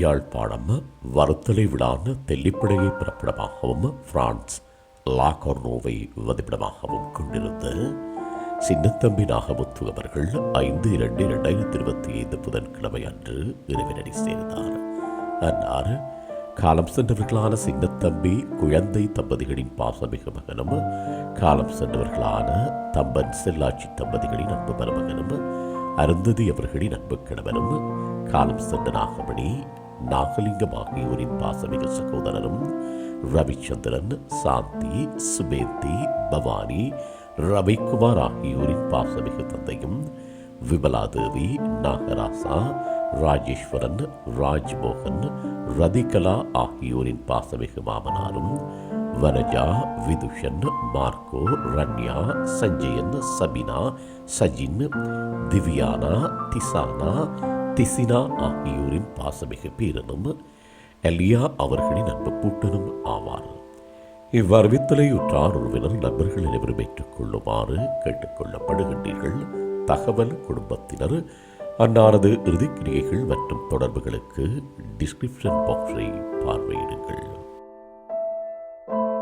Yazhpanam வறுத்தலை விழான தெல்லிப்படையை பிறப்பிடமாகவும் France லாகோர்னோவை வதிப்பிடமாகவும் கொண்டிருந்த சின்னத்தம்பி நாகமுத்து அவர்கள் ஐந்து இரண்டு இரண்டாயிரத்தி இருபத்தி ஐந்து புதன்கிழமை அன்று இறைவனடி சேர்ந்தார். அன்னார் காலம் சென்றவர்களான சின்னத்தம்பி குழந்தை தம்பதிகளின் பாசமிகு மகனும் காலம் சென்றவர்களான தம்பன் செல்லாட்சி தம்பதிகளின் அன்பு மருமகனும் அருந்ததி அவர்களின் அன்பு கணவனும் காலம் சென்ற நாகமணி நாகலிங்கம் பாசமிகு சகோதரரும் ரவிச்சந்திரன் சாந்தி சுபேந்தி பவானி ரவிக்குமார் ஆகியோரின் பாசமிகு தந்தையும் விமலாதேவி நாகராசா ராஜேஸ்வரன் ராஜ்மோகன் ரதிகலா ஆகியோரின் பாசமிகு மாமனாரும் வனஜா விதுஷன் மார்க்கோ ரன்யா சஞ்சயன் சபினா சஜின் திவ்யானா திசானா திசினா ஆகியோரின் பாசமிகு பேரனும் அலியா அவர்களின் அன்பு கூட்டனும் ஆவார். இவ்வறிவித்தலை உற்றார் உறவினர் நண்பர்கள் அனைவரும் ஏற்றுக்கொள்ளுமாறு கேட்டுக்கொள்ளப்படுகின்றீர்கள். தகவல் குடும்பத்தினர் அன்னாரது இறுதிக்கிரியைகள் மற்றும் தொடர்புகளுக்கு டிஸ்கிரிப்ஷன் பாக்ஸை பார்வையிடுங்கள்.